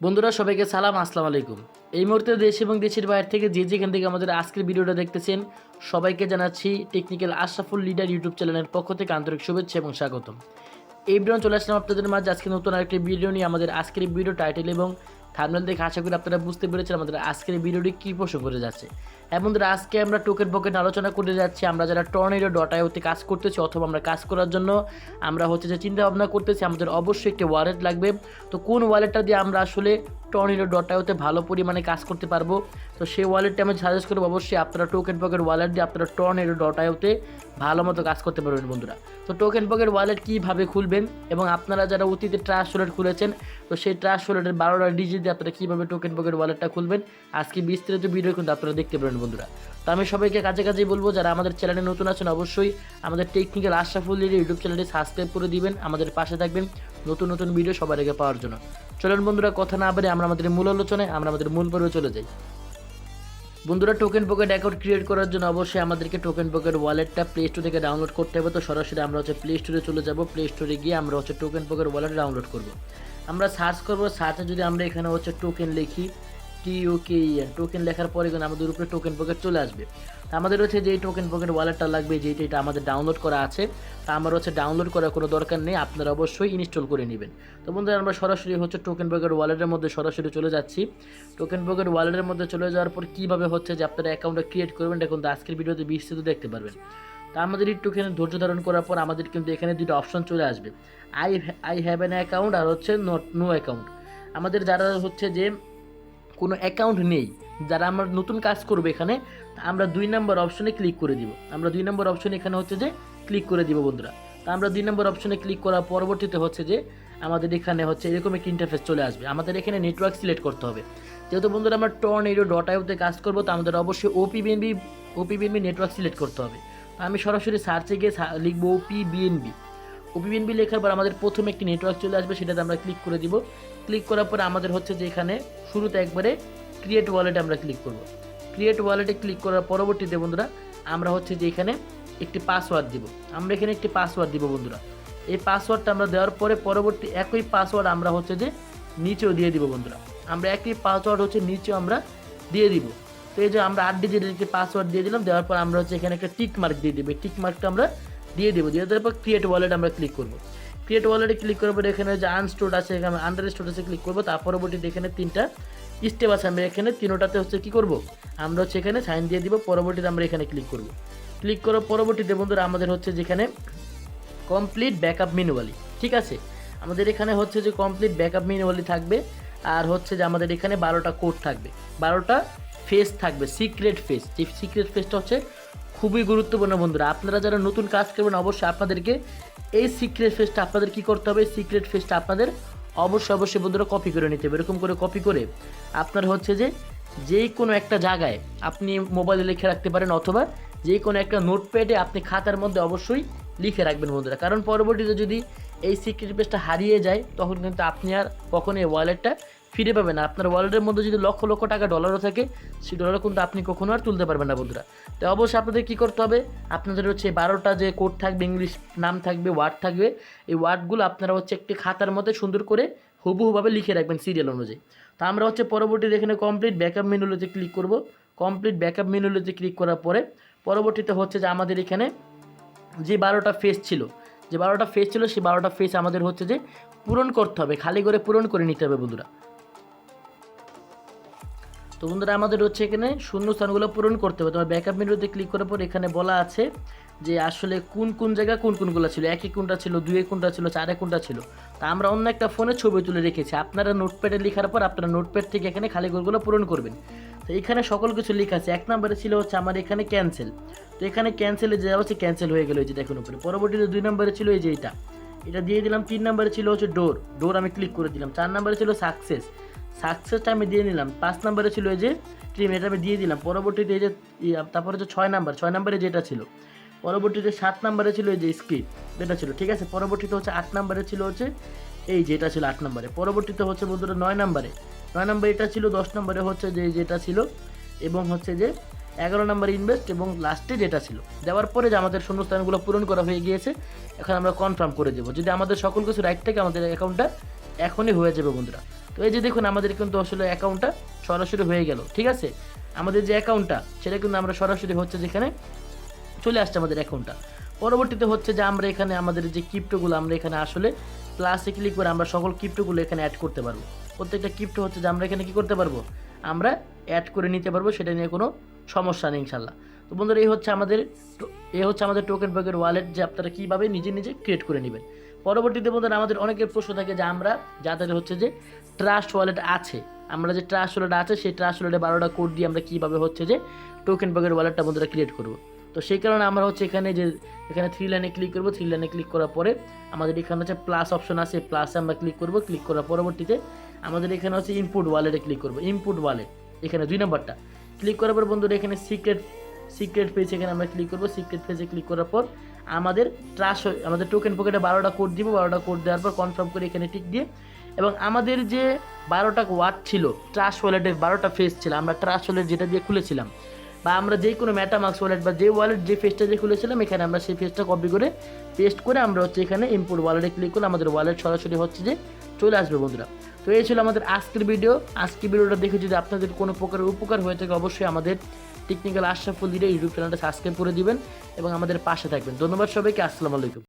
বন্ধুরা, সবাইকে সালাম, আসসালামু আলাইকুম। এই মুহূর্তে দেশ এবং দেশের বাইরে থেকে যে যেখান থেকে আমাদের আজকের ভিডিওটা দেখতেছেন, সবাইকে জানাচ্ছি টেকনিক্যাল আশরাফুল লিডার ইউটিউব চ্যানেলের পক্ষ থেকে আন্তরিক শুভেচ্ছা এবং স্বাগতম। এই ভিডিও চলে আসলাম আপনাদের মাঝে আজকে নতুন আরেকটি ভিডিও নিয়ে। আমাদের আজকের ভিডিও টাইটেল এবং থামনেল দেখে আশা করি আপনারা বুঝতে পেরেছেন আমাদের আজকের ভিডিওটি কী প্রশ্ন করে যাচ্ছে। এবং বন্ধুরা, আজকে আমরা টোকের পকেট আলোচনা করে যাচ্ছি। আমরা যারা টর্নেডো ডট আইওতে কাজ করতেছি অথবা আমরা কাজ করার জন্য আমরা হচ্ছে যে চিন্তা ভাবনা করতেছি, আমাদের অবশ্যই একটি ওয়ালেট লাগবে। তো কোন ওয়ালেটটা দিয়ে আমরা আসলে টর্নেডো ডট ভালো পরিমাণে কাজ করতে পারব। তো সেই ওয়ালেটটা আমি সাজেস্ট করব অবশ্যই আপনারা টোকেন পকেট ওয়ালেট দিয়ে আপনারা টর্নেডো ডট ভালো মতো কাজ করতে পারবেন বন্ধুরা। তো টোকেন পকেট ওয়ালেট কীভাবে খুলবেন এবং আপনারা যারা অতীতে ট্রাস্ট ওয়ালেট খুলেছেন, তো সেই ট্রাস্ট ওয়ালেটের বারোটা ডিজিট দিয়ে আপনারা কীভাবে টোকেন পকেট ওয়ালেটটা খুলবেন, আজকে বিস্তারিত ভিডিও কিন্তু আপনারা দেখতে পারেন বন্ধুরা। তো আমি সবাইকে কাছে কাছেই বলব, যারা আমাদের চ্যানেলে নতুন আছেন অবশ্যই আমাদের টেকনিক্যাল আশরাফুল ইউটিউব চ্যানেলটি সাবস্ক্রাইব করে দিবেন, আমাদের পাশে থাকবেন। নতুন নতুন ভিডিও সবার আগে পাওয়ার জন্য। চলুন বন্ধুরা, কথা না বলে আমরা আমাদের মূল আলোচনায়, আমরা আমাদের মূল পর্বে চলে যাই। বন্ধুরা টোকেন পকেট অ্যাকাউন্ট ক্রিয়েট করার জন্য অবশ্যই আমাদেরকে টোকেন পকেট ওয়ালেটটা প্লে স্টোর থেকে ডাউনলোড করতে হবে। তো সরাসরি আমরা হচ্ছে প্লে স্টোরে চলে যাব। প্লে স্টোরে গিয়ে আমরা হচ্ছে টোকেন পকেট ওয়ালেট ডাউনলোড করব। আমরা সার্চ করব সার্চে যদি আমরা এখানে হচ্ছে টোকেন লিখি টি কে টোকেন লেখার পরে কিন্তু আমাদের উপরে টোকেন পকেট চলে আসবে। আমাদের হচ্ছে যেই টোকেন পকেট ওয়ালেটটা লাগবে, যেটা এটা আমাদের ডাউনলোড করা আছে, তা আমার হচ্ছে ডাউনলোড করার কোনো দরকার নেই, আপনারা অবশ্যই ইনস্টল করে নেবেন। তো বন্ধুরা, আমরা সরাসরি হচ্ছে টোকেন পকেট ওয়ালেটের মধ্যে সরাসরি চলে যাচ্ছি। টোকেন পকেট ওয়ালেটের মধ্যে চলে যাওয়ার পর কীভাবে হচ্ছে যে আপনারা অ্যাকাউন্টটা ক্রিয়েট করবেন এটা কিন্তু আজকের ভিডিওতে বিস্তৃত দেখতে পারবেন। তা আমাদের একটুখানি ধৈর্য ধারণ করার পর আমাদের কিন্তু এখানে দুটো অপশন চলে আসবে। I I have an account আর হচ্ছে নট নো অ্যাকাউন্ট আমাদের যারা হচ্ছে যে কোনো অ্যাকাউন্ট নেই। যারা আমরা নতুন কাজ করব এখানে, আমরা দুই নম্বর অপশনে ক্লিক করে দিব। আমরা দুই নম্বর অপশনে এখানে হচ্ছে যে ক্লিক করে দিব বন্ধুরা। তা আমরা দুই নম্বর অপশনে ক্লিক করার পরবর্তীতে হচ্ছে যে আমাদের এখানে হচ্ছে এরকম একটি ইন্টারফেস চলে আসবে। আমাদের এখানে নেটওয়ার্ক সিলেক্ট করতে হবে। যেহেতু বন্ধুরা আমরা টর্ন এরো ডট আইওতে কাজ করব, তো আমাদের অবশ্যই OP BNB OP BNB network select করতে হবে। আমি সরাসরি সার্চে গিয়ে লিখব ওপি বিএনবি ওপি লেখার পর আমাদের প্রথমে একটি নেটওয়ার্ক চলে আসবে, সেটাতে আমরা ক্লিক করে দিব। ক্লিক করার পরে আমাদের হচ্ছে যে এখানে শুরুতে একবারে ক্রিয়েট ওয়ালেটে আমরা ক্লিক করব। ক্রিয়েট ওয়ালেটে ক্লিক করার পরবর্তীতে বন্ধুরা, আমরা হচ্ছে যে এখানে একটি পাসওয়ার্ড দিব। আমরা এখানে একটি পাসওয়ার্ড দিব বন্ধুরা। এই পাসওয়ার্ডটা আমরা দেওয়ার পরে পরবর্তী একই পাসওয়ার্ড আমরা হচ্ছে যে নিচেও দিয়ে দিব বন্ধুরা। আমরা একই পাসওয়ার্ড হচ্ছে নিচেও আমরা দিয়ে দিব। তো এই যে আমরা আট ডিজিটের একটি পাসওয়ার্ড দিয়ে দিলাম, দেওয়ার পর আমরা হচ্ছে এখানে একটা টিক মার্ক দিয়ে দেবো। টিক মার্কটা আমরা দিয়ে দেবো। দিয়ে দেওয়ার পর ক্রিয়েট ওয়ালেট আমরা ক্লিক করব। ক্রিয়েট ওয়ালেটে ক্লিক করার পর এখানে যে আনস্টোর আছে, এখানে আন্ডার স্টোর আছে ক্লিক করব। তার পরবর্তীতে এখানে তিনটা স্টেপ আছে। আমরা এখানে তিনোটাতে হচ্ছে কী করব? আমরা হচ্ছে এখানে সাইন দিয়ে দিব। পরবর্তীতে আমরা এখানে ক্লিক করব। ক্লিক করার পরবর্তীতে বন্ধুরা আমাদের হচ্ছে যেখানে কমপ্লিট ব্যাকআপ মিনুয়ালি ঠিক আছে? আমাদের এখানে হচ্ছে যে কমপ্লিট ব্যাকআপ মিনুয়ালি থাকবে। আর হচ্ছে যে আমাদের এখানে বারোটা কোড থাকবে। বারোটা ফেস থাকবে। সিক্রেট ফেস যে সিক্রেট ফেসটা হচ্ছে খুবই গুরুত্বপূর্ণ বন্ধুরা। আপনারা যারা নতুন কাজ করবেন, অবশ্যই আপনাদেরকে এই সিক্রেট ফেসটা আপনাদের কি করতে হবে? সিক্রেট ফেসটা আপনাদের অবশ্যই অবশ্যই বন্ধুরা কপি করে নিতে হবে। এরকম করে কপি করে আপনার হচ্ছে যে যে কোনো একটা জায়গায় আপনি মোবাইলে লিখে রাখতে পারেন অথবা যে কোনো একটা নোটপ্যাডে আপনি খাতার মধ্যে অবশ্যই লিখে রাখবেন বন্ধুরা। কারণ পরবর্তীতে যদি এই সিক্রেট পেজটা হারিয়ে যায়, তখন কিন্তু আপনি আর কখনো এই ওয়ালেটটা ফিরে পাবেন আপনার ওয়ালেটের মধ্যে যদি লক্ষ লক্ষ টাকা ডলারও থাকে, সেই ডলার কিন্তু আপনি কখনো আর তুলতে পারবেন না বন্ধুরা। তো অবশ্যই আপনাদের কী করতে হবে? আপনাদের হচ্ছে বারোটা যে কোড থাকবে ইংলিশ নাম থাকবে ওয়ার্ড থাকবে, এই ওয়ার্ডগুলো আপনারা হচ্ছে একটি খাতার মধ্যে সুন্দর করে হুবহুভাবে লিখে রাখবেন সিরিয়াল অনুযায়ী। তো আমরা হচ্ছে পরবর্তীতে এখানে কমপ্লিট ব্যাকআপ মেনুতে ক্লিক করব। কমপ্লিট ব্যাকআপ মেনুতে ক্লিক করার পরে পরবর্তীতে হচ্ছে যে আমাদের এখানে যে বারোটা ফেস ছিল, যে বারোটা ফেস ছিল, সেই বারোটা ফেস আমাদের হচ্ছে যে পূরণ করতে হবে, খালি করে পূরণ করে নিতে হবে বন্ধুরা। তো বন্ধুরা, আমাদের হচ্ছে এখানে শূন্য স্থানগুলো পূরণ করতে হবে। তোমার ব্যাকআপ মেনুতে ক্লিক করার পর এখানে বলা আছে যে আসলে কোন কোন জায়গা কোন কোনগুলো ছিল? এক কোনটা ছিল দুই কোনটা ছিল চার কোনটা ছিল? তা আমরা অন্য একটা ফোনে ছবি তুলে রেখেছি। আপনারা নোটপ্যাডে লেখার পর আপনারা নোটপ্যাড থেকে এখানে খালি ঘরগুলো পূরণ করবেন। তো এখানে সকল কিছু লেখা আছে। এক নম্বরে ছিল হচ্ছে আমার এখানে ক্যান্সেল তো এখানে ক্যান্সেলে যে হচ্ছে ক্যান্সেল হয়ে গেলো এই যে দেখুন উপরে। পরবর্তীতে দুই নম্বরে ছিল এই যে এটা। এটা দিয়ে দিলাম। তিন নম্বরে ছিল হচ্ছে ডোর ডোর আমি ক্লিক করে দিলাম। চার নম্বরে ছিল সাকসেস সাকসেসটা আমি দিয়ে নিলাম। পাঁচ নম্বরে ছিল এই যে ট্রিম এটা আমি দিয়ে দিলাম। পরবর্তীতে এই যে তারপরে হচ্ছে ছয় নাম্বার, ছয় নম্বরে যেটা ছিল, পরবর্তীতে সাত নম্বরে ছিল এই যে স্ক্রিপ্ট যেটা ছিল, ঠিক আছে? পরবর্তীতে হচ্ছে আট নম্বরে ছিল হচ্ছে এই যেটা ছিল আট নম্বরে। পরবর্তীতে হচ্ছে বন্ধুরা নয় নম্বরে নয় নম্বরে এটা ছিল, দশ নম্বরে হচ্ছে যে যেটা ছিল, এবং হচ্ছে যে এগারো নম্বর ইনভেস্ট এবং লাস্টে যেটা ছিল। দেওয়ার পরে যে আমাদের শূন্যস্থানগুলো পূরণ করা হয়ে গিয়েছে, এখন আমরা কনফার্ম করে দেবো। যদি আমাদের সকল কিছু রাইট থেকে, আমাদের অ্যাকাউন্টটা এখনই হয়ে যাবে বন্ধুরা। তো এই যে দেখুন, আমাদের কিন্তু আসলে অ্যাকাউন্টটা সরাসরি হয়ে গেল, ঠিক আছে? আমাদের যে অ্যাকাউন্টটা সেটা কিন্তু আমরা সরাসরি হচ্ছে যেখানে চলে আসছে আমাদের অ্যাকাউন্টটা পরবর্তীতে হচ্ছে যে আমরা এখানে আমাদের যে ক্রিপ্টোগুলো আমরা এখানে আসলে প্লাসে ক্লিক করে আমরা সকল ক্রিপ্টোগুলো এখানে অ্যাড করতে পারব। প্রত্যেকটা ক্রিপ্টো হচ্ছে যে আমরা এখানে কী করতে পারব? আমরা অ্যাড করে নিতে পারব, সেটা নিয়ে কোনো সমস্যা নেই, ইনশাল্লাহ। তো বন্ধুরা, এই হচ্ছে আমাদের এ হচ্ছে আমাদের টোকেন ব্যাগের ওয়ালেট যে আপনারা কীভাবে নিজে নিজে ক্রিয়েট করে নেবেন। পরবর্তীতে বন্ধুরা, আমাদের অনেকের প্রশ্ন থাকে যে আমরা যাদের হচ্ছে যে ট্রাস্ট ওয়ালেট আছে, আমরা যে ট্রাস্ট ওয়ালেট আছে, সেই ট্রাস্ট ওয়ালেটে বারোটা কোড দিয়ে আমরা কীভাবে হচ্ছে যে টোকেন ব্যাগের ওয়ালেটটা বন্ধুরা ক্রিয়েট করব। তো সেই কারণে আমরা হচ্ছে এখানে যে, এখানে থ্রি লাইনে ক্লিক করব। থ্রি লাইনে ক্লিক করার পরে আমাদের এখানে হচ্ছে প্লাস অপশন আছে প্লাসে আমরা ক্লিক করব। ক্লিক করার পরবর্তীতে আমাদের এখানে হচ্ছে ইনপুট ওয়ালেটে ক্লিক করব। ইনপুট ওয়ালেট এখানে দুই নম্বরটা ক্লিক করার পর বন্ধুরা, এখানে সিক্রেট সিক্রেট পেজ এখানে আমরা ক্লিক করব। সিক্রেট পেজে ক্লিক করার পর আমাদের ট্রাস আমাদের টোকেন পকেটে বারোটা কোড দিব। বারোটা কোড দেওয়ার পর কনফার্ম করে এখানে টিক দিয়ে এবং আমাদের যে বারোটা ওয়াট ছিল ট্রাস ওয়ালেটের বারোটা ফেস ছিল, আমরা ট্রাস ওয়ালেট যেটা দিয়ে খুলেছিলাম বা আমরা যে কোনো ম্যাটামাক্স ওয়ালেট বা যে ওয়ালেট যে ফেসটা দিয়ে খুলেছিলাম, এখানে আমরা সেই ফেসটা কপি করে পেস্ট করে আমরা হচ্ছে এখানে ইম্পোর্ট ওয়ালেটে ক্লিক করে আমাদের ওয়ালেট সরাসরি হচ্ছে যে চলে আসবে বন্ধুরা। তো এই ছিল আমাদের আজকের ভিডিও আজকের ভিডিওটা দেখে যদি আপনাদের কোনো প্রকারের উপকার হয়ে থাকে, অবশ্যই আমাদের টেকনিক্যাল আশরাফুল দিলে ইউটিউব চ্যানেলটা সাবস্ক্রাইব করে দিবেন এবং আমাদের পাশে থাকবেন। ধন্যবাদ সবাইকে, আসসালামু আলাইকুম।